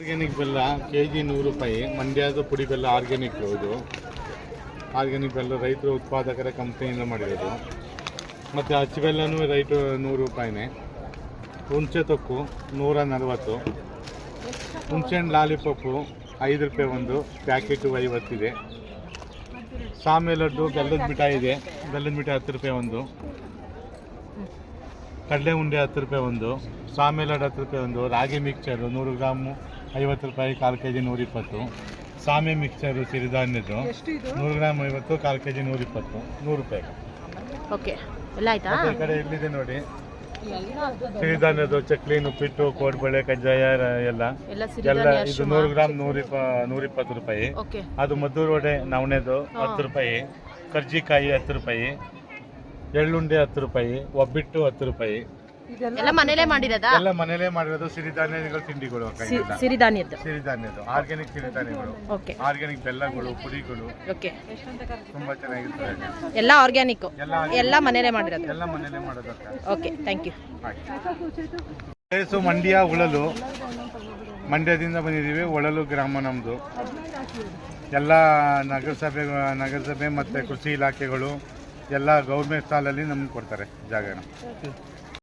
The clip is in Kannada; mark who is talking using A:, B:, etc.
A: ಆರ್ಗ್ಯಾನಿಕ್ ಬೆಲ್ಲ ಕೆ ಜಿ ನೂರು ರೂಪಾಯಿ ಮಂಡ್ಯದ ಪುಡಿ ಬೆಲ್ಲ ಆರ್ಗ್ಯಾನಿಕ್ ಇದು. ಆರ್ಗ್ಯಾನಿಕ್ ಬೆಲ್ಲ ರೈತರು ಉತ್ಪಾದಕರ ಕಂಪ್ನಿಯಿಂದ ಮಾಡಿರೋದು. ಮತ್ತು ಅಚ್ಚು ಬೆಲ್ಲನೂ ರೈಟು ನೂರು ರೂಪಾಯಿನೇ. ಹುಣಸೆ ತೊಕ್ಕು ನೂರ ನಲವತ್ತು. ಹುಣಸೆಹಣ್ಣು ಲಾಲಿಪಪ್ಪು ಐದು ರೂಪಾಯಿ ಒಂದು, ಪ್ಯಾಕೆಟು ಐವತ್ತಿದೆ ಸಾಮೆ ಲಡ್ಡು, ಬೆಲ್ಲದ ಮಿಠಾಯಿ ಇದೆ. ಬೆಲ್ಲದ ಮಿಠಾಯಿ ಹತ್ತು ರೂಪಾಯಿ ಒಂದು. ಕಡಲೆ ಉಂಡೆ ಹತ್ತು ರೂಪಾಯಿ ಒಂದು. ಸಾಮೆ ಲಡ್ಡು ಹತ್ತು ರೂಪಾಯಿ ಒಂದು. ರಾಗಿ ಮಿಕ್ಸರು ನೂರು ಗ್ರಾಮು. ಐವತ್ತು ರೂಪಾಯಿ ಕಾಲು ಕೆ ಜಿ ನೂರಿಪ್ಪತ್ತು. ಸಾಮಿ ಮಿಕ್ಚರು ಸಿರಿಧಾನ್ಯದ್ದು. ನೂರು ಗ್ರಾಮ್ ಐವತ್ತು ಕಾಲು ಕೆ ಜಿ ನೂರಿಪ್ಪತ್ತು. ನೂರು ರೂಪಾಯಿ.
B: ಓಕೆ. ಎಲ್ಲ ಆಯ್ತಾ?
A: ಈ ಕಡೆ ಇಲ್ಲಿದೆ ನೋಡಿ. ಸಿರಿಧಾನ್ಯದ್ದು ಚಕ್ಲಿ ಉಪ್ಪಿಟ್ಟು ಕೋಡ್ಬಳೆ ಕಜ್ಜಾಯ ರ- ಎಲ್ಲ.
B: ಎಲ್ಲ
A: ಎಲ್ಲ
B: ಸಿರಿಧಾನ್ಯ
A: ಇದು ನೂರು ಗ್ರಾಮ್ ನೂರಿಪ್ಪ ನೂರಿಪ್ಪತ್ತು ರೂಪಾಯಿ.
B: ಓಕೆ.
A: ಅದು ಮದ್ದೂರು ವಡೆ ನವಣೆದು ಹತ್ತು ರೂಪಾಯಿ. ಕರ್ಜಿಕಾಯಿ ಹತ್ತು ರೂಪಾಯಿ. ಎಳ್ಳುಂಡೆ ಹತ್ತು ರೂಪಾಯಿ. ಒಬ್ಬಿಟ್ಟು ಹತ್ತು ರೂಪಾಯಿ.
B: ಎಲ್ಲ ಮನೇಲೇ ಮಾಡಿರೋದಾ?
A: ಎಲ್ಲ ಮನೇಲೇ ಮಾಡಿರೋದು ಸಿರಿಧಾನ್ಯಗಳು ತಿಂಡಿಗಳು ಅಕ್ಕ
B: ಸಿ-
A: ಇವೆಲ್ಲ.
B: ಸಿರಿಧಾನ್ಯದ್ದು.
A: ಸಿರಿಧಾನ್ಯದು ಆರ್ಗ್ಯಾನಿಕ್ ಸಿರಿಧಾನ್ಯಗಳು.
B: ಓಕೆ
A: ಆರ್ಗ್ಯಾನಿಕ್ ಬೆಲ್ಲಗಳು ಪುಡಿಗಳು.
B: ಓಕೆ.
A: ತುಂಬಾ ಚೆನ್ನಾಗಿರ್ತದೆ
B: ಎಲ್ಲ ಆರ್ಗ್ಯಾನಿಕ್.
A: ಎಲ್ಲ
B: ಎಲ್ಲ ಮನೇಲೇ ಮಾಡಿರೋದು.
A: ಎಲ್ಲ ಮನೇಲೆ ಮಾಡೋದು
B: okay thank you
A: place Mandya Ulalu. ಮಂಡ್ಯದಿಂದ ಬಂದಿದ್ದೀವಿ ಒಳಲು ಗ್ರಾಮ ನಮ್ಮದು ಎಲ್ಲ ನಗರಸಭೆ ನಗರಸಭೆ ಮತ್ತು ಕೃಷಿ ಇಲಾಖೆಗಳು ಎಲ್ಲ ಗೌರ್ಮೆಂಟ್ ಸಾಲಲ್ಲಿ ನಮ್ಗೆ ಕೊಡ್ತಾರೆ ಜಾಗನ.